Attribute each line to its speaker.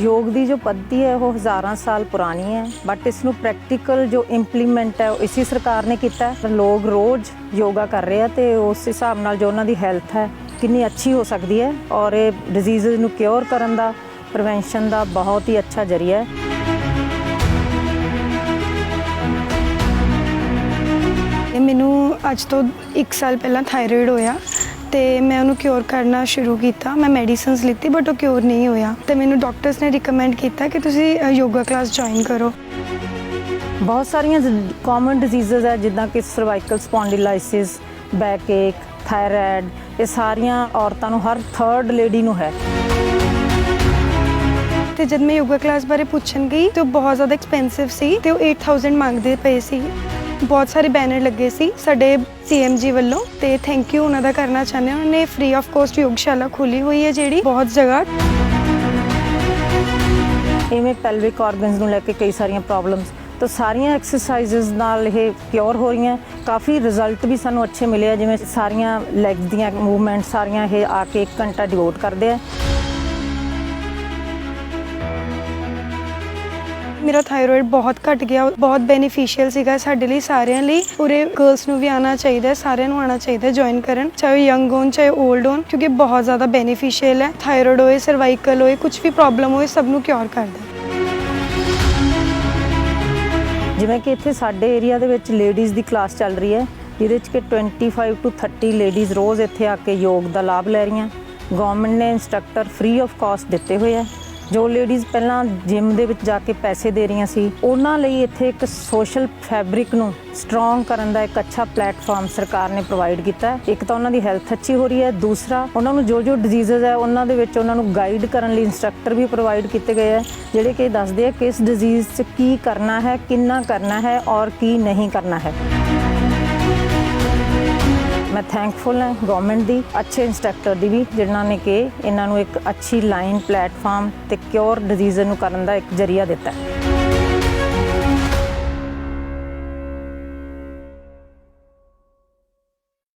Speaker 1: ਯੋਗ ਦੀ ਜੋ ਪੱਧਤੀ ਹੈ, ਉਹ ਹਜ਼ਾਰਾਂ ਸਾਲ ਪੁਰਾਣੀ ਹੈ ਬਟ ਇਸ ਨੂੰ ਪ੍ਰੈਕਟੀਕਲ ਜੋ ਇੰਪਲੀਮੈਂਟ ਹੈ, ਉਹ ਇਸੀ ਸਰਕਾਰ ਨੇ ਕੀਤਾ ਹੈ। ਲੋਕ ਰੋਜ਼ ਯੋਗਾ ਕਰ ਰਹੇ ਆ ਤੇ ਉਸ ਹਿਸਾਬ ਨਾਲ ਜੋ ਉਹਨਾਂ ਦੀ ਹੈਲਥ ਹੈ, ਕਿੰਨੀ ਅੱਛੀ ਹੋ ਸਕਦੀ ਹੈ ਔਰ ਇਹ ਡਿਜ਼ੀਜ਼ ਨੂੰ ਕਿਉਰ ਕਰਨ ਦਾ ਪ੍ਰੀਵੈਂਸ਼ਨ ਦਾ ਬਹੁਤ ਹੀ ਅੱਛਾ ਜਰੀਆ ਹੈ।
Speaker 2: ਇਹ ਮੈਨੂੰ ਅੱਜ ਤੋਂ 1 ਸਾਲ ਪਹਿਲਾਂ ਥਾਇਰੋਇਡ ਹੋਇਆ। ਤੇ ਮੈਂ ਉਹਨੂੰ ਕਿਉਰ ਕਰਨਾ ਸ਼ੁਰੂ ਕੀਤਾ। ਮੈਂ ਮੈਡੀਸਿਨਸ ਲਿੱਤੀ ਬਟ ਉਹ ਕਿਉਰ ਨਹੀਂ ਹੋਇਆ। ਤੇ ਮੈਨੂੰ ਡਾਕਟਰਸ ਨੇ ਰეკਮੈਂਡ ਕੀਤਾ ਕਿ ਤੁਸੀਂ ਯੋਗਾ ਕਲਾਸ ਜੁਆਇਨ ਕਰੋ।
Speaker 1: ਬਹੁਤ ਸਾਰੀਆਂ ਕਾਮਨ ਡਿਜ਼ੀਜ਼ਸ ਹੈ ਜਿੱਦਾਂ ਕਿ cervical spondylosis back ache thyroid ਇਹ ਸਾਰੀਆਂ ਔਰਤਾਂ ਨੂੰ ਹਰ ਥਰਡ ਲੇਡੀ ਨੂੰ ਹੈ।
Speaker 2: ਤੇ ਜਦ ਮੈਂ ਯੋਗਾ ਕਲਾਸ ਬਾਰੇ ਪੁੱਛਣ ਗਈ ਤੇ ਬਹੁਤ ਜ਼ਿਆਦਾ ਐਕਸਪੈਂਸਿਵ ਸੀ ਤੇ ਉਹ 8000 ਮੰਗਦੇ ਪਏ ਸੀ। ਬਹੁਤ ਸਾਰੇ ਬੈਨਰ ਲੱਗੇ ਸੀ ਸਾਡੇ ਸੀਐਮਜੀ ਵੱਲੋਂ ਤੇ ਥੈਂਕ ਯੂ ਉਹਨਾਂ ਦਾ ਕਰਨਾ ਚਾਹੁੰਦੇ ਹਾਂ। ਉਹਨਾਂ ਨੇ ਫ੍ਰੀ ਆਫ ਕੋਸਟ ਯੋਗਸ਼ਾਲਾ ਖੋਲੀ ਹੋਈ ਹੈ ਜਿਹੜੀ ਬਹੁਤ ਜਗ੍ਹਾ
Speaker 1: ਇਵੇਂ ਪੈਲਵਿਕ ਆਰਗਨਸ ਨੂੰ ਲੈ ਕੇ ਕਈ ਸਾਰੀਆਂ ਪ੍ਰੋਬਲਮਸ ਤਾਂ ਸਾਰੀਆਂ ਐਕਸਰਸਾਈਜ਼ਸ ਨਾਲ ਇਹ ਕਿਉਰ ਹੋ ਰਹੀਆਂ। ਕਾਫੀ ਰਿਜ਼ਲਟ ਵੀ ਸਾਨੂੰ ਅੱਛੇ ਮਿਲੇ ਆ, ਜਿਵੇਂ ਸਾਰੀਆਂ ਲੈਗ ਦੀਆਂ ਮੂਵਮੈਂਟ ਸਾਰੀਆਂ ਇਹ ਆ ਕੇ 1 ਘੰਟਾ ਡਿਵੋਟ ਕਰਦੇ ਆ।
Speaker 2: ਮੇਰਾ ਥਾਇਰੋਇਡ ਬਹੁਤ ਘਟ ਗਿਆ, ਬਹੁਤ ਬੈਨੀਫੀਸ਼ੀਅਲ ਸੀਗਾ ਸਾਡੇ ਲਈ, ਸਾਰਿਆਂ ਲਈ। ਪੂਰੇ ਗਰਲਸ ਨੂੰ ਵੀ ਆਉਣਾ ਚਾਹੀਦਾ ਹੈ ਸਾਰਿਆਂ ਨੂੰ ਆਉਣਾ ਚਾਹੀਦਾ ਜੁਆਇਨ ਕਰਨ, ਚਾਹੇ ਯੰਗ ਹੋਣ, ਚਾਹੇ 올ਡ ਹੋਣ, ਕਿਉਂਕਿ ਬਹੁਤ ਜ਼ਿਆਦਾ ਬੈਨੀਫੀਸ਼ੀਅਲ ਹੈ। ਥਾਇਰੋਇਡ ਹੋਏ ਸਰਵਾਈਕਲ ਹੋਏ ਕੁਝ ਵੀ ਪ੍ਰੋਬਲਮ ਹੋਏ, ਸਭ ਨੂੰ ਕਿਉਰ ਕਰਦਾ
Speaker 1: ਜਿਵੇਂ ਕਿ ਇੱਥੇ ਸਾਡੇ ਏਰੀਆ ਦੇ ਵਿੱਚ ਲੇਡੀਜ਼ ਦੀ ਕਲਾਸ ਚੱਲ ਰਹੀ ਹੈ, ਜਿਹਦੇ ਵਿੱਚ ਕਿ 25 ਟੂ 30 ਲੇਡੀਜ਼ ਰੋਜ਼ ਇੱਥੇ ਆ ਕੇ ਯੋਗ ਦਾ ਲਾਭ ਲੈ ਰਹੀਆਂ। ਗਵਰਨਮੈਂਟ ਨੇ ਇੰਸਟ੍ਰਕਟਰ ਫ੍ਰੀ ਆਫ ਕਾਸਟ ਦਿੱਤੇ ਹੋਏ ਆ। ਜੋ ਲੇਡੀਜ਼ ਪਹਿਲਾਂ ਜਿਮ ਦੇ ਵਿੱਚ ਜਾ ਕੇ ਪੈਸੇ ਦੇ ਰਹੀਆਂ ਸੀ, ਉਹਨਾਂ ਲਈ ਇੱਥੇ ਇੱਕ ਸੋਸ਼ਲ ਫੈਬਰਿਕ ਨੂੰ ਸਟਰੋਂਗ ਕਰਨ ਦਾ ਇੱਕ ਅੱਛਾ ਪਲੇਟਫਾਰਮ ਸਰਕਾਰ ਨੇ ਪ੍ਰੋਵਾਈਡ ਕੀਤਾ ਇੱਕ ਤਾਂ ਉਹਨਾਂ ਦੀ ਹੈਲਥ ਅੱਛੀ ਹੋ ਰਹੀ ਹੈ, ਦੂਸਰਾ ਉਹਨਾਂ ਨੂੰ ਜੋ ਜੋ ਡਿਜ਼ੀਜ਼ਸ ਹੈ, ਉਹਨਾਂ ਦੇ ਵਿੱਚ ਉਹਨਾਂ ਨੂੰ ਗਾਈਡ ਕਰਨ ਲਈ ਇੰਸਟ੍ਰਕਟਰ ਵੀ ਪ੍ਰੋਵਾਈਡ ਕੀਤੇ ਗਏ ਹੈ, ਜਿਹੜੇ ਕਿ ਦੱਸਦੇ ਆ ਕਿ ਇਸ ਡਿਜ਼ੀਜ਼ 'ਚ ਕੀ ਕਰਨਾ ਹੈ, ਕਿੰਨਾ ਕਰਨਾ ਹੈ ਔਰ ਕੀ ਨਹੀਂ ਕਰਨਾ ਹੈ। ਮੈਂ ਥੈਂਕਫੁਲ ਹਾਂ ਗਵਰਨਮੈਂਟ ਦੀ, ਅੱਛੇ ਇੰਸਟ੍ਰਕਟਰ ਦੀ ਵੀ, ਜਿਨ੍ਹਾਂ ਨੇ ਕਿ ਇਹਨਾਂ ਨੂੰ ਇੱਕ ਅੱਛੀ ਲਾਈਨ ਪਲੇਟਫਾਰਮ ਤੇ ਕਿਉਰ ਡਿਜ਼ੀਜ਼ ਨੂੰ ਕਰਨ ਦਾ ਇੱਕ ਜਰੀਆ ਦਿੱਤਾ ਹੈ।